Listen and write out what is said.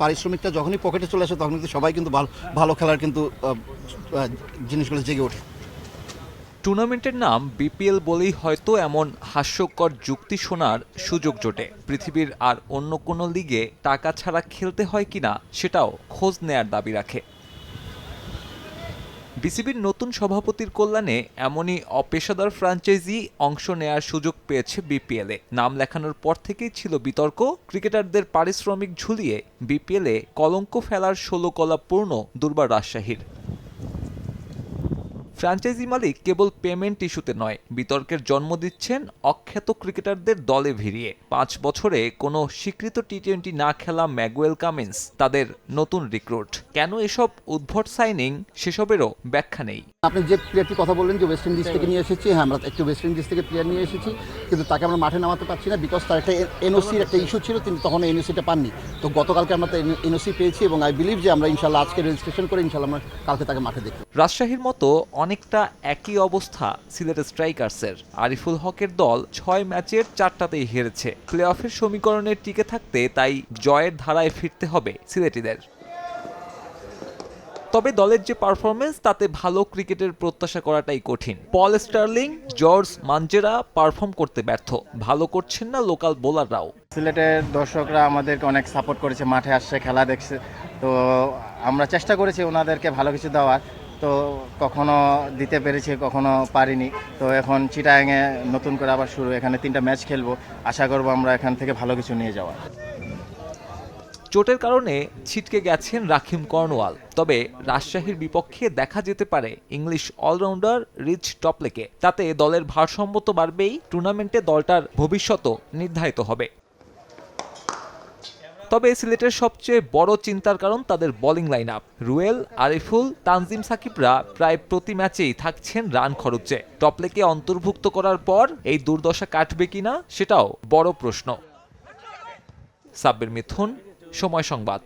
পারিশ্রমিকটা যখনই পকেটে চলে আসে, তখন কিন্তু সবাই কিন্তু ভালো ভালো খেলার কিন্তু জিনিসগুলো জেগে ওঠে। টুর্নামেন্টের নাম বিপিএল বলেই হয়তো এমন হাস্যকর যুক্তি শোনার সুযোগ জোটে। পৃথিবীর আর অন্য কোনো লিগে টাকা ছাড়া খেলতে হয় কিনা, সেটাও খোঁজ নেয়ার দাবি রাখে। বিসিবির নতুন সভাপতির কল্যাণে এমনই অপেশাদার ফ্র্যাঞ্চাইজি অংশ নেয়ার সুযোগ পেয়েছে বিপিএলে। নাম লেখানোর পর থেকেই ছিল বিতর্ক। ক্রিকেটারদের পারিশ্রমিক ঝুলিয়ে বিপিএলে কলঙ্ক ফেলার ষোলো কলা পূর্ণ দুর্বার রাজশাহীর। ফ্র্যাঞ্চাইজি মালিক কেবল পেমেন্ট ইস্যুতে নয় বিতর্কের জন্ম দিচ্ছেন অখ্যাত ক্রিকেটারদের দলে ভিড়িয়ে। পাঁচ বছরে কোনো স্বীকৃত টি টোয়েন্টি না খেলা ম্যাগুয়েল কামিন্স তাদের নতুন রিক্রুট। কেন এসব উদ্ভট সাইনিং সেসবেরও ব্যাখ্যা নেই। আপনি যে প্লেয়ারটি কথা বললেন যে ওয়েস্ট ইন্ডিজ থেকে নিয়ে এসেছি হ্যাঁ আমরা একটু ওয়েস্ট ইন্ডিজ থেকে প্লেয়ার নিয়ে এসেছি কিন্তু তাকে আমরা মাঠে নামাতে পারছি না বিকজ তার একটা এনওসির একটা ইস্যু ছিল তিনি তখন এনওসিটা পাননি। তো গতকালকে আমরা তো এনওসি পেয়েছি এবং আই বিলিভ যে আমরা ইনশাল্লাহ আজকে রেজিস্ট্রেশন করে ইনশাল্লাহ আমরা কালকে তাকে মাঠে দেখি রাজশাহীর মতো অনেকটা একই অবস্থা সিলেট স্ট্রাইকার্সের। আরিফুল হকের দল ছয় ম্যাচের চারটাতেই হেরেছে। প্লে অফের সমীকরণে টিকে থাকতে তাই জয়ের ধারায় ফিরতে হবে সিলেটিদের। তবে দলের যে পারফরমেন্স তাতে ভালো ক্রিকেটের প্রত্যাশা করাটাই কঠিন। পল স্টার্লিং, জর্জ মানজেরা পারফর্ম করতে ব্যর্থ। ভালো করছেন না লোকাল বোলাররাও। সিলেটের দর্শকরা আমাদেরকে অনেক সাপোর্ট করেছে, মাঠে আসছে, খেলা দেখছে। তো আমরা চেষ্টা করেছি ওনাদেরকে ভালো কিছু দেওয়ার। তো কখনো দিতে পেরেছি, কখনো পারিনি। তো এখন চিটায়াংয়ে নতুন করে আবার শুরু, এখানে তিনটা ম্যাচ খেলব। আশা করব আমরা এখান থেকে ভালো কিছু নিয়ে যাওয়ার। চোটের কারণে ছিটকে গেছেন রাখিম কর্নওয়াল তবে রাজশাহীর বিপক্ষে দেখা যেতে পারে ইংলিশ অলরাউন্ডার রিচ টপলেকে। তাতে দলের ভারসাম্য তো বাড়বেই, টুর্নামেন্টে দলটার ভবিষ্যতও নির্ধারিত হবে। তবে সিলেটের সবচেয়ে বড় চিন্তার কারণ তাদের bowling line up Ruel, Ariful, Tanzim সাকিবরা প্রায় প্রতি ম্যাচেই থাকছেন রান খরচে। টপলেকে অন্তর্ভুক্ত করার পর এই দুর্দশা কাটবে কিনা সেটাও বড় প্রশ্ন। সাব্বির মিথুন, সময় সংবাদ।